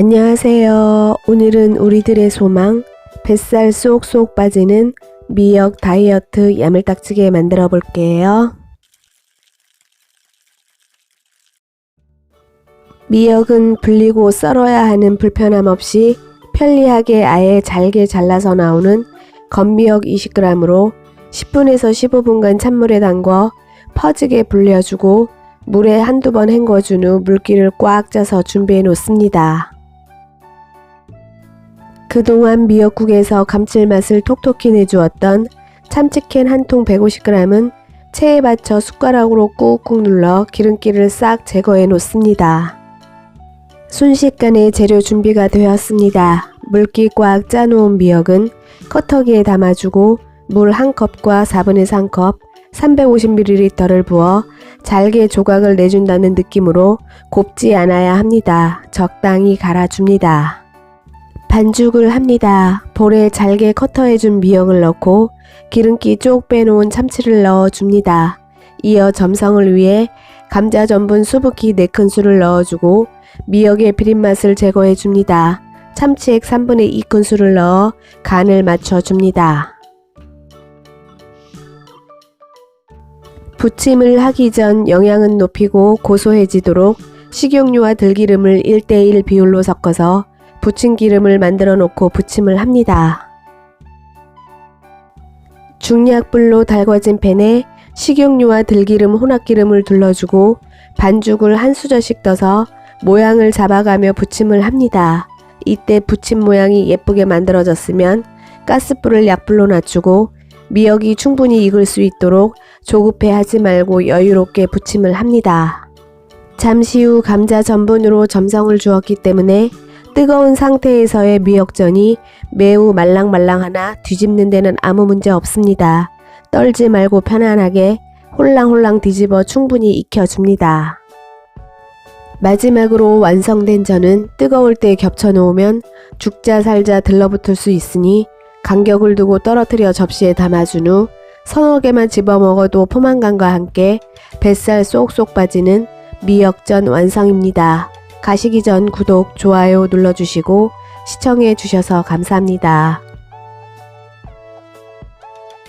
안녕하세요. 오늘은 우리들의 소망, 뱃살 쏙쏙 빠지는 미역 다이어트 야물딱지게 만들어 볼게요. 미역은 불리고 썰어야 하는 불편함 없이 편리하게 아예 잘게 잘라서 나오는 건미역 20g으로 10분에서 15분간 찬물에 담궈 퍼지게 불려주고 물에 한두 번 헹궈준 후 물기를 꽉 짜서 준비해 놓습니다. 그동안 미역국에서 감칠맛을 톡톡히 내주었던 참치캔 한 통 150g은 체에 받쳐 숟가락으로 꾹꾹 눌러 기름기를 싹 제거해 놓습니다. 순식간에 재료 준비가 되었습니다. 물기 꽉 짜놓은 미역은 커터기에 담아주고 물 한 컵과 4분의 3컵 350ml를 부어 잘게 조각을 내준다는 느낌으로 곱지 않아야 합니다. 적당히 갈아줍니다. 반죽을 합니다. 볼에 잘게 커터해준 미역을 넣고 기름기 쪽 빼놓은 참치를 넣어줍니다. 이어 점성을 위해 감자 전분 수북히 4큰술을 넣어주고 미역의 비린맛을 제거해줍니다. 참치액 3분의 2큰술을 넣어 간을 맞춰줍니다. 부침을 하기 전 영양은 높이고 고소해지도록 식용유와 들기름을 1대1 비율로 섞어서 부침 기름을 만들어 놓고 부침을 합니다. 중약불로 달궈진 팬에 식용유와 들기름 혼합기름을 둘러주고 반죽을 한 수저씩 떠서 모양을 잡아가며 부침을 합니다. 이때 부침 모양이 예쁘게 만들어졌으면 가스불을 약불로 낮추고 미역이 충분히 익을 수 있도록 조급해 하지 말고 여유롭게 부침을 합니다. 잠시 후 감자 전분으로 점성을 주었기 때문에 뜨거운 상태에서의 미역전이 매우 말랑말랑하나 뒤집는 데는 아무 문제 없습니다. 떨지 말고 편안하게 홀랑홀랑 뒤집어 충분히 익혀줍니다. 마지막으로 완성된 전은 뜨거울 때 겹쳐 놓으면 죽자 살자 들러붙을 수 있으니 간격을 두고 떨어뜨려 접시에 담아준 후 서너 개만 집어 먹어도 포만감과 함께 뱃살 쏙쏙 빠지는 미역전 완성입니다. 가시기 전 구독, 좋아요 눌러주시고 시청해 주셔서 감사합니다.